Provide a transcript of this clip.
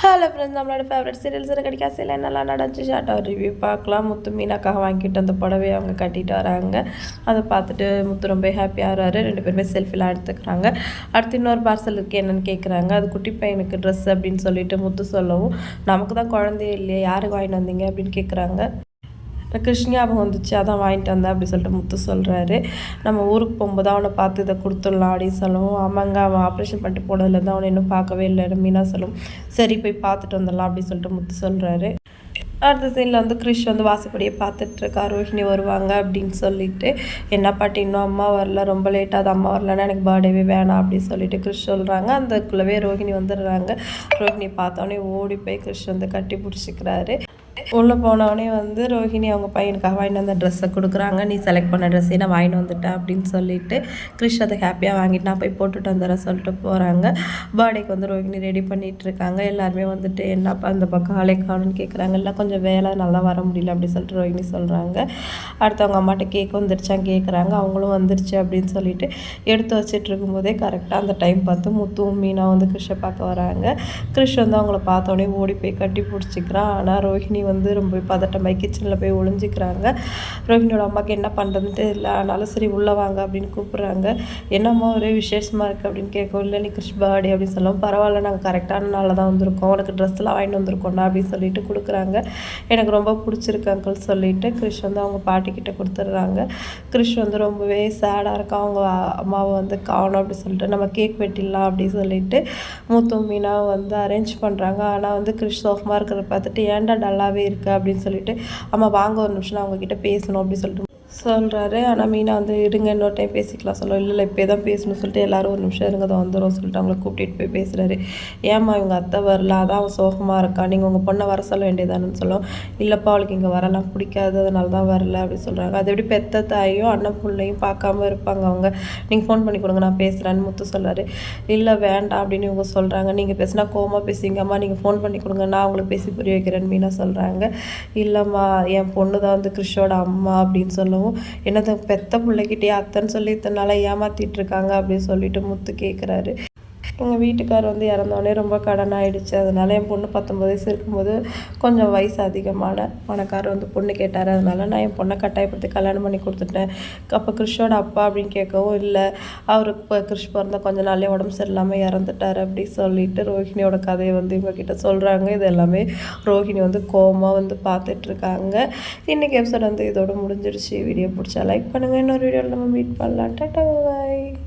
Hello friends நம்மளோட favourite serials கிடைக்கா சில நல்லா நடந்துச்சு? ஷார்ட்டாக ரிவ்யூ பார்க்கலாம். முத்து மீனாக்காக வாங்கிட்டு அந்த புடவை அவங்க கட்டிட்டு வராங்க. அதை பார்த்துட்டு முத்து ரொம்ப ஹாப்பியாக வராரு. ரெண்டு பேருமே செல்ஃபிலாம் எடுத்துக்கிறாங்க. அடுத்து இன்னொரு பார்சல் இருக்குது என்னென்னு கேட்குறாங்க அது குட்டி பையனுக்கு ட்ரெஸ் அப்படின்னு சொல்லிட்டு முத்து சொல்லவும் நமக்கு தான் குழந்தையே இல்லையா யாருக்கு வாங்கிட்டு வந்தீங்க? அப்படின்னு கேட்குறாங்க கிருஷ்ண ஞாபகம் வந்துச்சு அதான் வாங்கிட்டு வந்தேன் அப்படி சொல்லிட்டு முத்து சொல்கிறாரு நம்ம ஊருக்கு போகும்போது அவனை பார்த்து இதை கொடுத்துடலாம் அப்படின்னு சொல்லவும். ஆமாங்க அவன் ஆப்ரேஷன் பண்ணிட்டு போனதுலேருந்து அவனை இன்னும் பார்க்கவே இல்லை. மீனா சொல்லும். சரி போய் பார்த்துட்டு வந்துடலாம் அப்படின்னு சொல்லிட்டு முத்து சொல்கிறாரு அடுத்த சீனில் வந்து கிறிஷ் வந்து வாசப்படியை பார்த்துட்ருக்கா ரோஹிணி வருவாங்க அப்படின்னு சொல்லிட்டு. என்ன பாட்டி இன்னும் அம்மா வரல ரொம்ப லேட்டாக அது அம்மா வரலன்னா எனக்கு பர்த்டேவே வேணாம் அப்படின்னு சொல்லிட்டு கிறிஷ் சொல்கிறாங்க அந்தக்குள்ளவே ரோஹிணி வந்துடுறாங்க. ரோஹிணி பார்த்தோன்னே ஓடி போய் கிறிஷ் வந்து கட்டி பிடிச்சிக்கிறாரு. உள்ளே போனவொடனே வந்து ரோஹிணி அவங்க பையனுக்காக வாங்கிட்டு வந்த ட்ரெஸ்ஸை கொடுக்குறாங்க. நீ செலக்ட் பண்ண ட்ரெஸ்ஸே நான் வாங்கிட்டு வந்துட்டேன் அப்படின்னு சொல்லிட்டு கிருஷ் அதை ஹாப்பியாக வாங்கிட்டு நான் போய் போட்டுட்டு வந்துடுறேன் சொல்லிட்டு போகிறாங்க பர்த்டேக்கு வந்து ரோஹிணி ரெடி பண்ணிகிட்டு இருக்காங்க. எல்லாருமே வந்துட்டு என்னப்பா அந்த பக்கம் ஆளே காணும்னு கேட்குறாங்க இல்லை கொஞ்சம் வேலை நல்லா வர முடியல அப்படின்னு சொல்லிட்டு ரோஹிணி சொல்கிறாங்க அடுத்தவங்க அம்மாட்ட கேக் வந்துருச்சான் கேட்குறாங்க அவங்களும் வந்துருச்சு அப்படின்னு சொல்லிட்டு எடுத்து வச்சுட்டு இருக்கும்போதே கரெக்டாக அந்த டைம் பார்த்து முத்துவும் மீனா வந்து கிறிஷை பார்க்க வராங்க. கிருஷ் வந்து அவங்கள பார்த்தோன்னே ஓடி போய் கட்டி பிடிச்சிக்கிறான். ஆனால் ரோஹிணி வந்து ரொம்ப பதட்டமாய் கிச்சனில் போய் ஒளிஞ்சிக்கிறாங்க. ரோஹிணியோட அம்மாவுக்கு என்ன பண்ணுறதுன்னு தெரியல. ஆனாலும் சரி உள்ளே வாங்க அப்படின்னு கூப்பிட்றாங்க. என்னம்மா ஒரே விசேஷமாக இருக்குது அப்படின்னு கேட்கும் இல்லை நீ கிருஷ் பர்த்டே அப்படின்னு சொல்லவும் பரவாயில்ல நாங்கள் கரெக்டான நாளில் தான் வந்திருக்கோம். உனக்கு ட்ரெஸ்லாம் வாங்கிட்டு வந்திருக்கோம்டா அப்படின்னு சொல்லிட்டு கொடுக்குறாங்க. எனக்கு ரொம்ப பிடிச்சிருக்கு அங்கிள் சொல்லிட்டு கிருஷ் வந்து அவங்க பாட்டு பாட்டிக்கிட்ட கொடுத்துட்றாங்க. கிறிஷ் வந்து ரொம்பவே சேடாக இருக்கா அவங்க அம்மாவை வந்து காணும் அப்படின்னு சொல்லிட்டு நம்ம கேக் வெட்டிடலாம் அப்படின்னு சொல்லிட்டு மூத்தும் மீனாவை வந்து அரேஞ்ச் பண்ணுறாங்க ஆனால் வந்து கிறிஷ் சோஃபமாக இருக்கிற பார்த்துட்டு ஏன்டா டல்லாகவே இருக்குது அப்படின்னு சொல்லிட்டு அம்மா வாங்க ஒரு நிமிஷம் நான் அவங்கக்கிட்ட பேசணும் அப்படின்னு சொல்லிட்டு சொல்கிறாரு ஆனால் மீனா வந்து இருங்க இன்னொரு டைம் பேசிக்கலாம் சொல்ல இல்லை இல்லை இப்போ தான் பேசணும்னு சொல்லிட்டு எல்லோரும் ஒரு நிமிஷம் இருங்க தான் வந்துடும் சொல்லிட்டு அவங்கள கூப்பிட்டு போய் பேசுகிறாரு ஏம்மா இவங்க அத்தை வரல அதான் அவன் சோகமாக இருக்கா? நீங்கள் உங்கள் பொண்ணை வர சொல்ல வேண்டியதானு சொல்லும் இல்லைப்பா அவளுக்கு இங்கே வரலாம் பிடிக்காது அதனால தான் வரல அப்படின்னு சொல்கிறாங்க அது எப்படி பெத்த தாயும் அண்ணன் பிள்ளையும் பார்க்காம இருப்பாங்க அவங்க. நீங்கள் ஃபோன் பண்ணி கொடுங்க நான் பேசுகிறேன்னு முத்து சொல்கிறாரு இல்லை வேண்டாம் அப்படின்னு இவங்க சொல்கிறாங்க நீங்கள் பேசினா கோமா பேசுங்கம்மா நீங்கள் ஃபோன் பண்ணி கொடுங்க நான் அவங்களுக்கு பேசி புரிய வைக்கிறேன்னு மீனா சொல்கிறாங்க இல்லைம்மா என் பொண்ணு தான் வந்து கிறிஷோட அம்மா அப்படின்னு சொல்லவும் என்னது பெத்த பிள்ளைக்கிட்டே அத்தைன்னு சொல்லி இத்தனை நாளாக ஏமாற்றிட்டு இருக்காங்க அப்படின்னு சொல்லிட்டு முத்து கேட்குறாரு எங்கள் வீட்டுக்கார் வந்து இறந்தோடனே ரொம்ப கடன் ஆகிடுச்சு அதனால் என் பொண்ணு பத்தொம்பது வயசு இருக்கும்போது கொஞ்சம் வயசு அதிகமான பணக்காரர் வந்து பொண்ணு கேட்டார். அதனால் நான் என் பொண்ணை கட்டாயப்படுத்தி கல்யாணம் பண்ணி கொடுத்துட்டேன். அப்போ கிறிஷோட அப்பா அப்படின்னு கேட்கவும் இல்லை. அவருக்கு இப்போ கிறிஷ் பிறந்த கொஞ்ச நாளே உடம்பு சரியில்லாமல் இறந்துட்டார் அப்படி சொல்லிட்டு ரோஹிணியோட கதையை வந்து இவங்கக்கிட்ட சொல்கிறாங்க இது எல்லாமே ரோஹிணி வந்து கோமாக வந்து பார்த்துட்ருக்காங்க இன்றைக்கி எபிசோட் வந்து இதோட முடிஞ்சிடுச்சு. வீடியோ பிடிச்சா லைக் பண்ணுங்கள் இன்னொரு வீடியோவில் நம்ம மீட் பண்ணலாம். டாட்டா பாய்